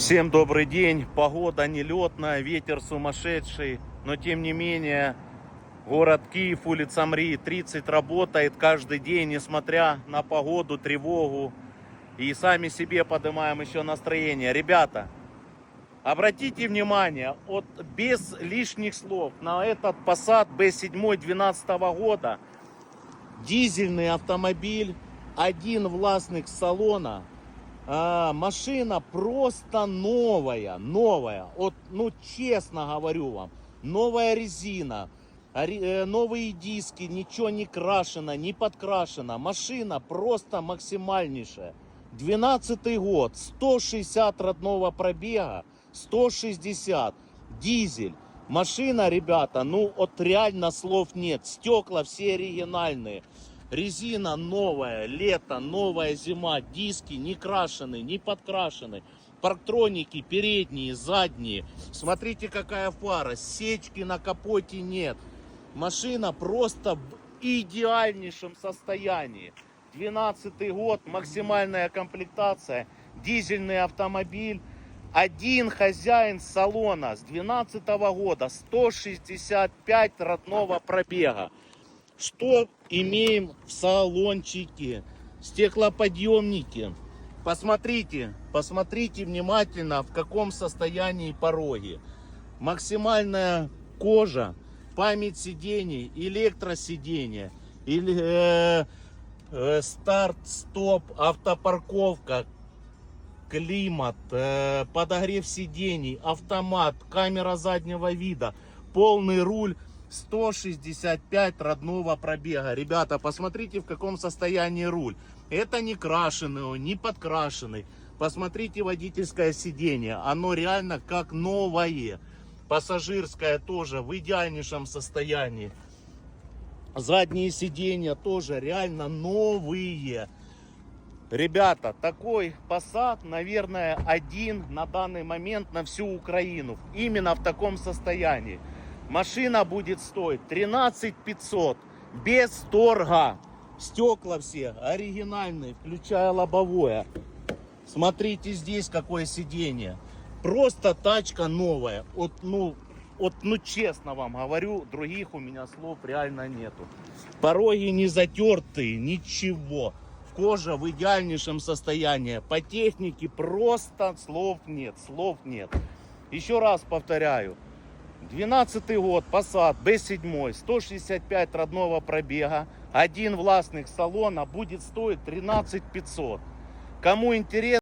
Всем добрый день. Погода нелетная, ветер сумасшедший, но тем не менее город Киев, улица Мри 30 работает каждый день, несмотря на погоду, тревогу. И сами себе поднимаем еще настроение. Ребята, обратите внимание, вот без лишних слов на этот Passat B7 12 года дизельный автомобиль, один властник салона, а, машина просто новая, новая. Вот, ну честно говорю вам, новая резина, э, новые диски, ничего не крашено, не подкрашено. Машина просто максимальнейшая. 12 год, 160 родного пробега, 160, дизель. Машина, ребята, ну вот реально слов нет. Стекла все оригинальные. Резина новая, лето, новая зима, диски не крашены, не подкрашены. Парктроники передние, задние. Смотрите, какая фара. Сечки на капоте нет. Машина просто в идеальнейшем состоянии. 12 год, максимальная комплектация, дизельный автомобиль. Один хозяин салона с 12 года, 165 родного пробега. Что имеем в салончике? Стеклоподъемники. Посмотрите, посмотрите внимательно, в каком состоянии пороги. Максимальная кожа, память сидений, электросиденье, или э, э, старт, стоп, автопарковка, климат, э, подогрев сидений, автомат, камера заднего вида, полный руль, 165 родного пробега. Ребята, посмотрите, в каком состоянии руль. Это не крашеный, он, не подкрашенный. Посмотрите водительское сиденье. Оно реально как новое. Пассажирское тоже в идеальнейшем состоянии. Задние сиденья тоже реально новые. Ребята, такой Passat, наверное, один на данный момент на всю Украину. Именно в таком состоянии. Машина будет стоить 13 500 без торга. Стекла все оригинальные, включая лобовое. Смотрите здесь какое сиденье. Просто тачка новая. Вот, ну, вот, ну честно вам говорю, других у меня слов реально нету. Пороги не затертые, ничего. Кожа в идеальнейшем состоянии. По технике просто слов нет, слов нет. Еще раз повторяю. 12 год, Passat B7, 165 родного пробега, один властник салона будет стоить 13 500. Кому интересно,